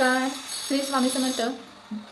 नमस्कार. श्री स्वामी समर्थ.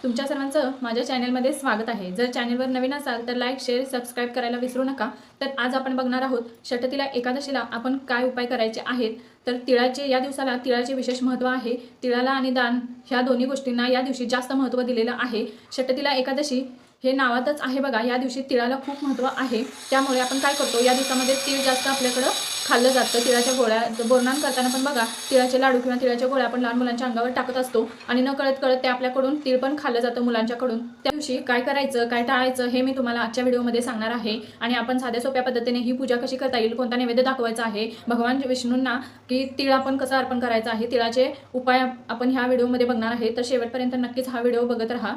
तुमच्या सर्वांचं माझ्या चॅनलमध्ये स्वागत आहे. जर चॅनलवर नवीन असाल तर लाईक शेअर सबस्क्राईब करायला विसरू नका. तर आज आपण बघणार आहोत षटतीला एकादशीला आपण काय उपाय करायचे आहेत? तर तिळाचे या दिवसाला तिळाचे विशेष महत्त्व आहे. तिळाला आणि दान ह्या दोन्ही गोष्टींना या दिवशी जास्त महत्त्व दिलेलं आहे. षटतीला एकादशी हे नावातच आहे बघा. या दिवशी तिळाला खूप महत्त्व आहे. त्यामुळे आपण काय करतो? या दिवसामध्ये तीळ जास्त आपल्याकडं खाल्लं जातं तिळाच्या गोळ्या बोरनान करताना पण बघा तिळाचे लाडू किंवा तिळाच्या गोळ्या आपण लहान मुलांच्या अंगावर टाकत असतो आणि न कळत कळत ते आपल्याकडून तीळ पण खाल्लं जातं मुलांच्याकडून. त्या दिवशी काय करायचं काय टाळायचं हे मी तुम्हाला आजच्या व्हिडिओमध्ये सांगणार आहे आणि आपण साध्या सोप्या पद्धतीने ही पूजा कशी करता येईल कोणता नैवेद्य दाखवायचा आहे भगवान विष्णूंना की तिळ आपण कसं अर्पण करायचं आहे तिळाचे उपाय आपण ह्या व्हिडिओमध्ये बघणार आहे. तर शेवटपर्यंत नक्कीच हा व्हिडिओ बघत राहा.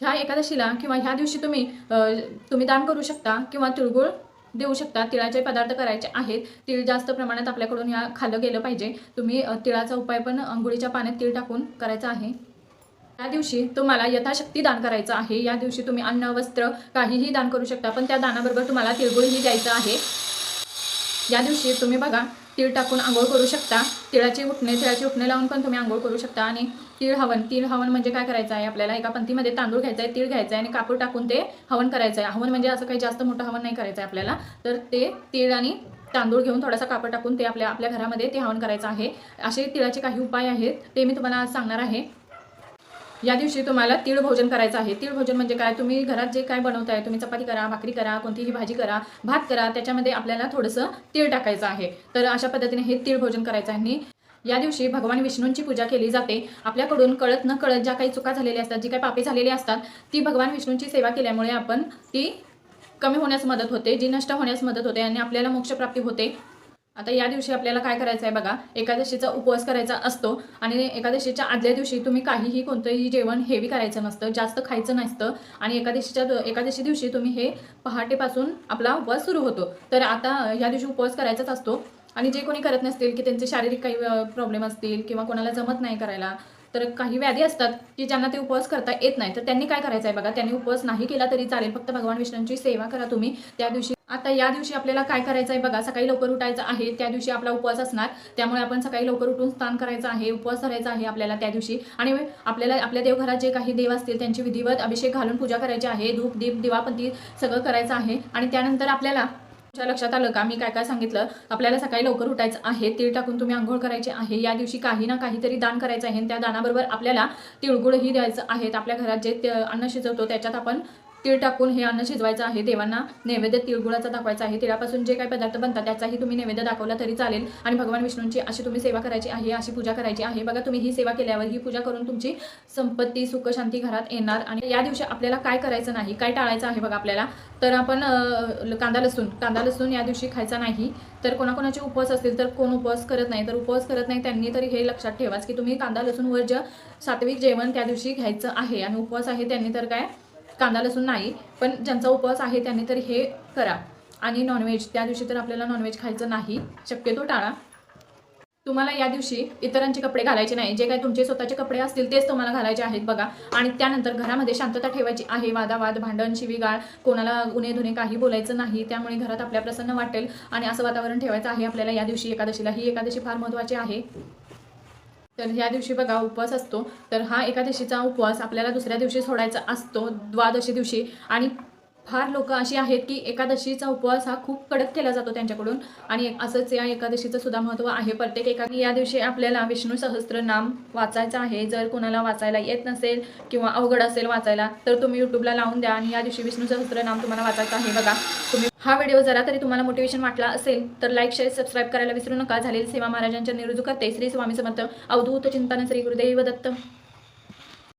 ह्या एकादशीला किंवा ह्या दिवशी तुम्ही तुम्ही दान करू शकता किंवा तिळगुळ देऊ शकता. तिळाचे पदार्थ करायचे आहेत. तिळ जास्त प्रमाणात आपल्याकडून ह्या खाल्लं गेलं पाहिजे. तुम्ही तिळाचा उपाय पण अंघोळीच्या पाण्यात तीळ टाकून करायचा आहे. या दिवशी तुम्हाला यथाशक्ती दान करायचं आहे. या दिवशी तुम्ही अन्न वस्त्र काहीही दान करू शकता. पण त्या दानाबरोबर तुम्हाला तिळगुळही द्यायचं आहे. या दिवशी तुम्ही बघा तीळ टाकून आंघोळ करू शकता. तिळाची उठणे तिळाची उठणे लावून पण तुम्ही आंघोळ करू शकता. आणि तीळ हवन तीळ हवन म्हणजे काय करायचं आहे? आपल्याला एका पंथीमध्ये तांदूळ घ्यायचा आहे तीळ घ्यायचं आहे आणि कापूर टाकून ते हवन करायचं आहे. हवन म्हणजे असं काही जास्त मोठं हवन नाही करायचं आहे आपल्याला. तर ते तीळ आणि तांदूळ घेऊन थोडासा कापड टाकून ते आपल्या आपल्या घरामध्ये ते हवन करायचं आहे. असे तिळाचे काही उपाय आहेत ते मी तुम्हाला आज सांगणार आहे. या दिवशी तुम्हाला तीळ भोजन करायचं आहे. तीळ भोजन म्हणजे काय? तुम्ही घरात जे काय बनवताय तुम्ही चपाती करा भाकरी करा कोणतीही भाजी करा भात करा त्याच्यामध्ये आपल्याला थोडंसं तीळ टाकायचं आहे. तर अशा पद्धतीने हे तीळ भोजन करायचं आहे. आणि या दिवशी भगवान विष्णूंची पूजा केली जाते. आपल्याकडून कळत न कळत ज्या काही चुका झालेल्या असतात जी काही पापे झालेली असतात ती भगवान विष्णूंची सेवा केल्यामुळे आपण ती कमी होण्यास मदत होते जी नष्ट होण्यास मदत होते आणि आपल्याला मोक्षप्राप्ती होते. आता या दिवशी आपल्याला काय करायचं आहे बघा एकादशीचा उपवास करायचा असतो आणि एकादशीच्या आदल्या दिवशी तुम्ही काहीही कोणतंही जेवण हेवी करायचं नसतं जास्त खायचं नसतं आणि एकादशीच्या एकादशी दिवशी तुम्ही हे पहाटेपासून आपला उपवास सुरू होतो. तर आता या दिवशी उपवास करायचाच असतो आणि जे कोणी करत नसतील की त्यांचे शारीरिक काही प्रॉब्लेम असतील किंवा कोणाला जमत नाही करायला तर काही व्याधी असतात की ज्यांना ते उपवास करता येत नाही. तर त्यांनी काय करायचं आहे बघा त्यांनी उपवास नाही केला तरी चालेल. फक्त भगवान विष्णूंची सेवा करा तुम्ही. त्या दिवशी आता या दिवशी आपल्याला काय करायचं आहे बघा सकाळी लवकर उठायचं आहे त्या दिवशी आपला उपवास असणार. त्यामुळे आपण सकाळी लवकर उठून स्नान करायचं आहे उपवास करायचा आहे आपल्याला त्या दिवशी. आणि आपल्याला आपल्या देवघरात जे काही देव असतील त्यांची विधिवत अभिषेक घालून पूजा करायची आहे धूप दीप दिवापंती सगळं करायचं आहे. आणि त्यानंतर आपल्याला तुमच्या लक्षात आलं का? मी काय काय सांगितलं? आपल्याला सकाळी लवकर उठायचं आहे तीळ टाकून तुम्ही आंघोळ करायची आहे. या दिवशी काही ना काहीतरी दान करायचं आहे आणि त्या दानाबरोबर आपल्याला तिळगुळही द्यायचं आहेत. आपल्या घरात जे ते अन्न शिजवतो त्याच्यात आपण तीळ टाकून हे अन्न शिजवायचं आहे देवांना नैवेद्य तिळगुळाचा दाखवायचा आहे तिळापासून जे काही पदार्थ बनतात त्याचाही तुम्ही नैवेद्य दाखवला तरी चालेल. आणि भगवान विष्णूंची अशी तुम्ही सेवा करायची आहे अशी पूजा करायची आहे. बघा तुम्ही ही सेवा केल्यावर ही पूजा करून तुमची संपत्ती सुख शांती घरात येणार. आणि या दिवशी आपल्याला काय करायचं नाही काय टाळायचं आहे बघा आपल्याला? तर आपण कांदा लसूण. कांदा लसूण या दिवशी खायचा नाही. तर कोणाकोणाचे उपवास असतील तर कोण उपवास करत नाही. तर उपवास करत नाही त्यांनी तरी हे लक्षात ठेवाच की तुम्ही कांदा लसूण वर्ज सात्विक जेवण त्या दिवशी घ्यायचं आहे. आणि उपवास आहे त्यांनी तर काय? कांदा लसूण नाही पण ज्यांचा उपवास आहे त्यांनी तर हे करा. आणि नॉनव्हेज त्या दिवशी तर आपल्याला नॉनव्हेज खायचं नाही शक्यतो टाळा. तुम्हाला या दिवशी इतरांचे कपडे घालायचे नाही जे काही तुमचे स्वतःचे कपडे असतील तेच तुम्हाला घालायचे आहेत बघा. आणि त्यानंतर घरामध्ये शांतता ठेवायची आहे वादावाद भांडण शिवीगाळ कोणाला उन्हे धुणे काही बोलायचं नाही त्यामुळे घरात आपल्या प्रसन्न वाटेल. आणि असं वातावरण ठेवायचं आहे आपल्याला या दिवशी एकादशीला. ही एकादशी फार महत्त्वाची आहे. तर ह्या दिवशी बघा उपवास असतो. तर हा एकादशीचा उपवास आपल्याला दुसऱ्या दिवशी सोडायचा असतो द्वादशी दिवशी. आणि फार लोक अशी आहेत की एकादशीचा उपवास हा खूप कडक केला जातो त्यांच्याकडून. आणि असंच या एकादशीचं सुद्धा महत्त्व आहे. प्रत्येक एका या दिवशी आपल्याला विष्णू सहस्त्र नाम वाचायचं आहे. जर कोणाला वाचायला येत नसेल किंवा अवघड असेल वाचायला तर तुम्ही यूट्यूबला लावून द्या आणि या दिवशी विष्णू सहस्त्र नाम तुम्हाला वाचायचं आहे बघा. तुम्ही हा व्हिडिओ जरा तरी तुम्हाला मोटिवेशन वाटला असेल तर लाईक शेअर सबस्क्राईब करायला विसरू नका. झालेली सेवा महाराजांच्या निरुजू करते. श्री स्वामी समर्थ. अवधूत चिंतन श्री गुरुदेव दत्त.